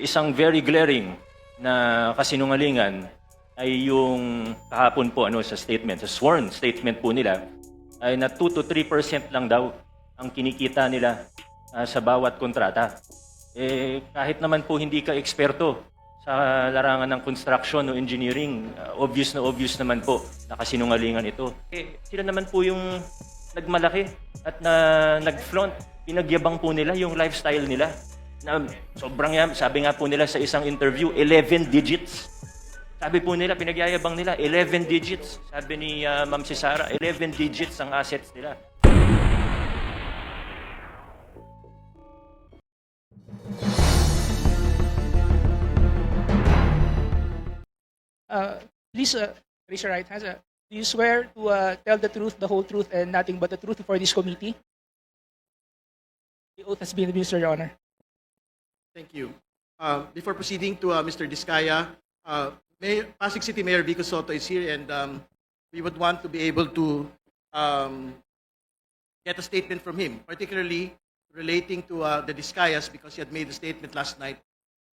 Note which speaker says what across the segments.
Speaker 1: isang very glaring na kasinungalingan ay yung kahapon po ano sa statement, sa sworn statement po nila ay na 2 to 3% lang daw ang kinikita nila ah, sa bawat kontrata. Eh kahit naman po hindi ka eksperto sa larangan ng construction o engineering, ah, obvious na obvious naman po na kasinungalingan ito. Eh sila naman po yung nagmalaki at na nag-flaunt, pinagyabang po nila yung lifestyle nila. Na sobrang yan, sabi nga po nila sa isang interview, 11 digits. Sabi po nila, pinagyayabang nila, 11 digits. Sabi ni ah, Ma'am si Sarah, 11 digits ang assets nila.
Speaker 2: Uh, please uh, raise your right hands. Uh, do you swear to uh, tell the truth, the whole truth, and nothing but the truth before this committee? The oath has been administered, Your Honor.
Speaker 3: Thank you. Uh, Before proceeding to uh, Mr. Diskaya, uh, Mayor, Pasig City Mayor Vico Soto is here and um, we would want to be able to um, get a statement from him, particularly relating to uh, the Diskayas because he had made a statement last night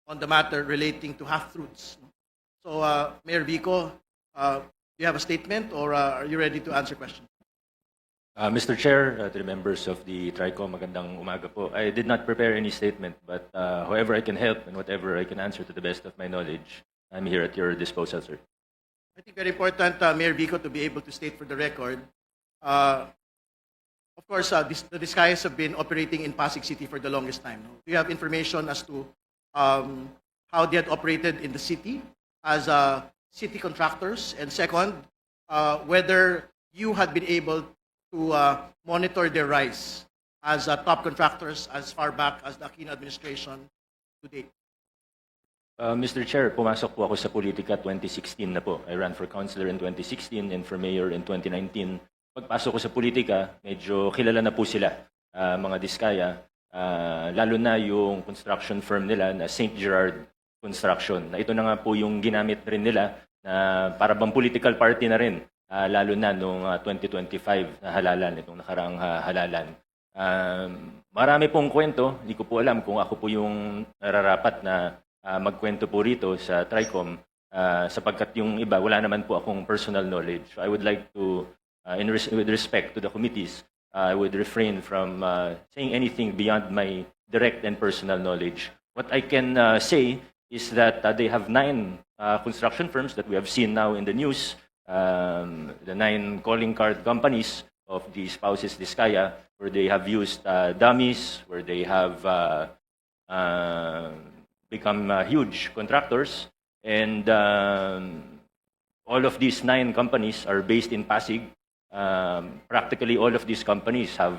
Speaker 3: on the matter relating to half-truths. So, uh, Mayor Vico, uh, do you have a statement or uh, are you ready to answer questions?
Speaker 1: Uh, Mr. Chair, uh, to the members of the TRICO, magandang umaga po. I did not prepare any statement, but uh, however I can help and whatever I can answer to the best of my knowledge, I'm here at your disposal, sir.
Speaker 3: I think very important, uh, Mayor Vico, to be able to state for the record. Uh, of course, uh, this, the Discayas have been operating in Pasig City for the longest time. No? Do you have information as to um, how they had operated in the city as uh, city contractors? And second, uh, whether you had been able to uh, monitor their rise as uh, top contractors as far back as the Aquino administration to date?
Speaker 1: Uh, Mr. Chair, pumasok po ako sa politika 2016 na po. I ran for councilor in 2016 and for mayor in 2019. Pagpasok ko sa politika, medyo kilala na po sila, uh, mga Diskaya. Uh, lalo na yung construction firm nila na St. Gerard Construction. Na ito na nga po yung ginamit rin nila na para bang political party na rin. Uh, lalo na noong uh, 2025 na halalan, itong nakaraang uh, halalan. Um, marami pong kwento, hindi ko po alam kung ako po yung nararapat na uh, magkwento po rito sa TRICOM uh, sapagkat yung iba, wala naman po akong personal knowledge. I would like to, uh, in res- with respect to the committees, uh, I would refrain from uh, saying anything beyond my direct and personal knowledge. What I can uh, say is that uh, they have nine uh, construction firms that we have seen now in the news, um, the nine calling card companies of the spouses Diskaya, where they have used uh, dummies, where they have uh, uh, become huge contractors, and um, all of these nine companies are based in Pasig. Um, practically all of these companies have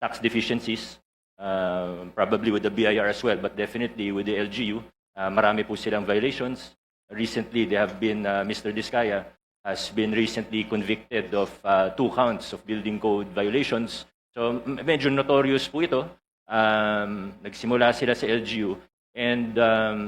Speaker 1: tax deficiencies, uh, probably with the BIR as well, but definitely with the LGU. Uh, marami po silang violations. Recently, they have been, uh, Mr. Diskaya has been recently convicted of uh, two counts of building code violations. So medyo notorious po ito. Um, nagsimula sila sa LGU. And um,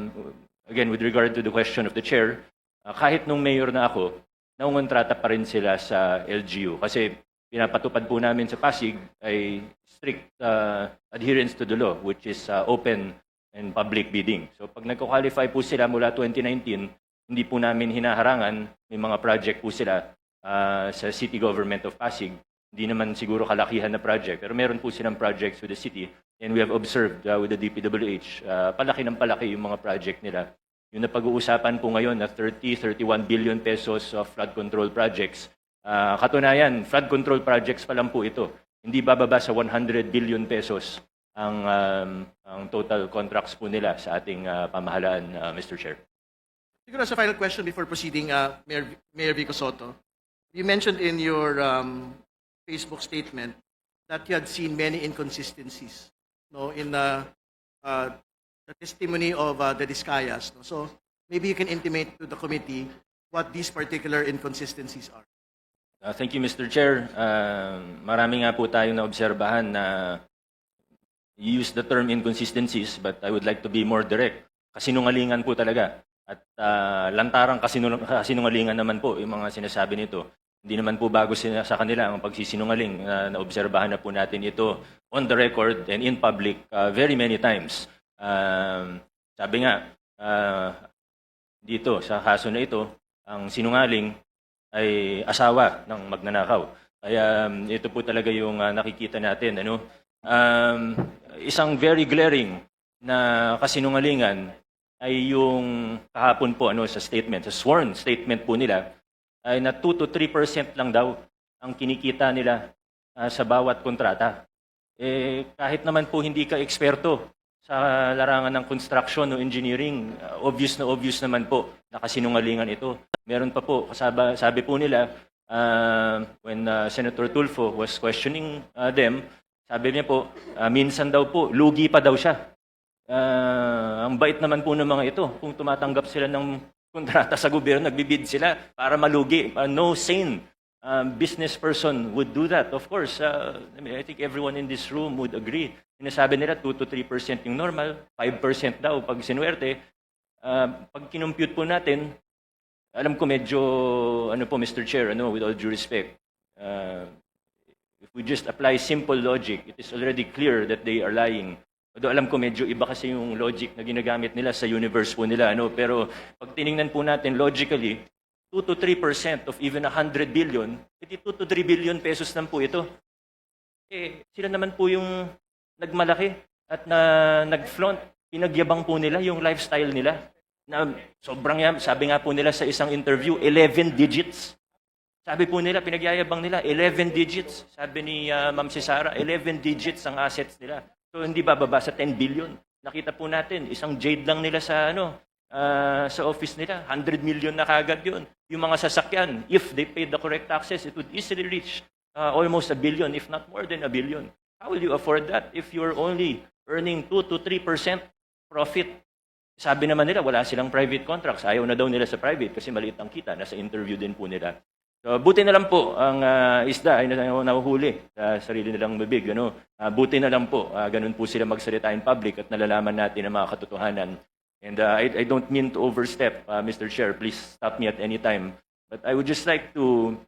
Speaker 1: again, with regard to the question of the chair, uh, kahit nung mayor na ako, naungontrata pa rin sila sa LGU. Kasi pinapatupad po namin sa Pasig ay strict uh, adherence to the law, which is uh, open and public bidding. So pag nagko-qualify po sila mula 2019, hindi po namin hinaharangan, may mga project po sila uh, sa city government of Pasig. Hindi naman siguro kalakihan na project, pero meron po silang projects with the city. And we have observed uh, with the DPWH, uh, palaki ng palaki yung mga project nila. Yung napag-uusapan po ngayon na 30, 31 billion pesos of flood control projects. Uh, katunayan, flood control projects pa lang po ito. Hindi bababa sa 100 billion pesos ang, um, ang total contracts po nila sa ating uh, pamahalaan, uh, Mr. Chair.
Speaker 3: Siguro as a final question before proceeding, uh, Mayor, Mayor Vico Soto. You mentioned in your um, Facebook statement that you had seen many inconsistencies no, in uh, uh, the testimony of uh, the Discayas. No? So maybe you can intimate to the committee what these particular inconsistencies are.
Speaker 1: Uh, thank you, Mr. Chair. Uh, marami nga po tayong naobserbahan na you use the term inconsistencies, but I would like to be more direct. Kasinungalingan po talaga. At uh, lantarang kasinung- kasinungalingan naman po yung mga sinasabi nito. Hindi naman po bago sina- sa kanila ang pagsisinungaling. Uh, naobserbahan na po natin ito on the record and in public uh, very many times. Um, Sabi nga, ah, dito sa kaso na ito, ang sinungaling ay asawa ng magnanakaw. Kaya um, ito po talaga yung ah, nakikita natin. Ano? Um, isang very glaring na kasinungalingan ay yung kahapon po ano, sa statement, sa sworn statement po nila, ay na 2 to 3% lang daw ang kinikita nila ah, sa bawat kontrata. Eh, kahit naman po hindi ka eksperto sa larangan ng construction o engineering, uh, obvious na obvious naman po na kasinungalingan ito. Meron pa po, sabi, sabi po nila, uh, when uh, Senator Tulfo was questioning uh, them, sabi niya po, uh, minsan daw po, lugi pa daw siya. Uh, ang bait naman po ng mga ito, kung tumatanggap sila ng kontrata sa gobyerno, nagbibid sila para malugi. Uh, no sane um, business person would do that. Of course, uh, I, mean, I think everyone in this room would agree. Sinasabi nila 2 to 3% yung normal, 5% daw pag sinuwerte. Uh, pag kinumpute po natin, alam ko medyo, ano po Mr. Chair, ano, with all due respect, uh, if we just apply simple logic, it is already clear that they are lying. Although alam ko medyo iba kasi yung logic na ginagamit nila sa universe po nila. Ano? Pero pag tiningnan po natin logically, 2 to 3% of even 100 billion, edi 2 to 3 billion pesos lang po ito. Eh, sila naman po yung nagmalaki at na nag-flaunt. Pinagyabang po nila yung lifestyle nila. Na sobrang yam, sabi nga po nila sa isang interview, 11 digits. Sabi po nila, pinagyayabang nila, 11 digits. Sabi ni ah, Ma'am si Sarah, 11 digits ang assets nila. So hindi bababa sa 10 billion. Nakita po natin, isang jade lang nila sa ano, ah, sa office nila. 100 million na kagad yun. Yung mga sasakyan, if they paid the correct taxes, it would easily reach ah, almost a billion, if not more than a billion. How will you afford that if you're only earning 2 to 3% profit? Sabi naman nila, wala silang private contracts. Ayaw na daw nila sa private kasi maliit ang kita. Nasa interview din po nila. So, buti na lang po ang ah, isda ay na- nahuhuli sa sarili nilang bibig. Ano? Ah, buti na lang po, ah, ganun po sila magsalita in public at nalalaman natin ang mga katotohanan. And ah, I, I don't mean to overstep, ah, Mr. Chair. Please stop me at any time. But I would just like to,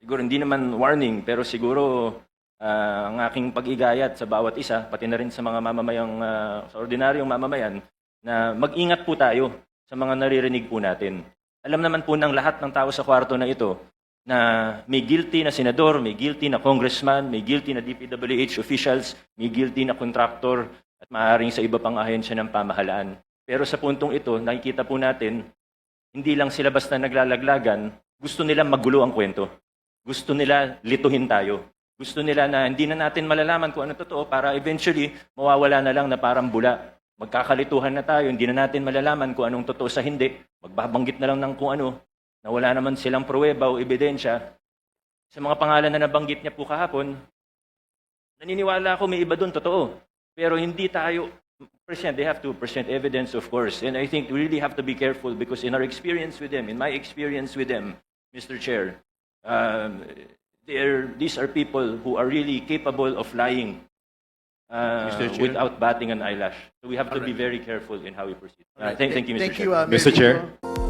Speaker 1: siguro hindi naman warning, pero siguro ah, ang aking pag-igayat sa bawat isa, pati na rin sa mga mamamayang, ah, sa ordinaryong mamamayan, na mag-ingat po tayo sa mga naririnig po natin. Alam naman po ng lahat ng tao sa kwarto na ito na may guilty na senador, may guilty na congressman, may guilty na DPWH officials, may guilty na contractor at maaaring sa iba pang ahensya ng pamahalaan. Pero sa puntong ito, nakikita po natin, hindi lang sila basta naglalaglagan, gusto nila magulo ang kwento. Gusto nila lituhin tayo. Gusto nila na hindi na natin malalaman kung ano totoo para eventually mawawala na lang na parang bula. Magkakalituhan na tayo, hindi na natin malalaman kung anong totoo sa hindi. Magbabanggit na lang ng kung ano na wala naman silang pruweba o ebidensya. Sa mga pangalan na nabanggit niya po kahapon, naniniwala ako may iba doon, totoo. Pero hindi tayo present. They have to present evidence, of course. And I think we really have to be careful because in our experience with them, in my experience with them, Mr. Chair, um, these are people who are really capable of lying uh, without batting an eyelash. So we have to be
Speaker 3: Alright.
Speaker 1: very careful in how we proceed. Uh, thank, thank you, Mr.
Speaker 3: Thank
Speaker 1: Chair.
Speaker 3: you, uh,
Speaker 4: Mr. Chair?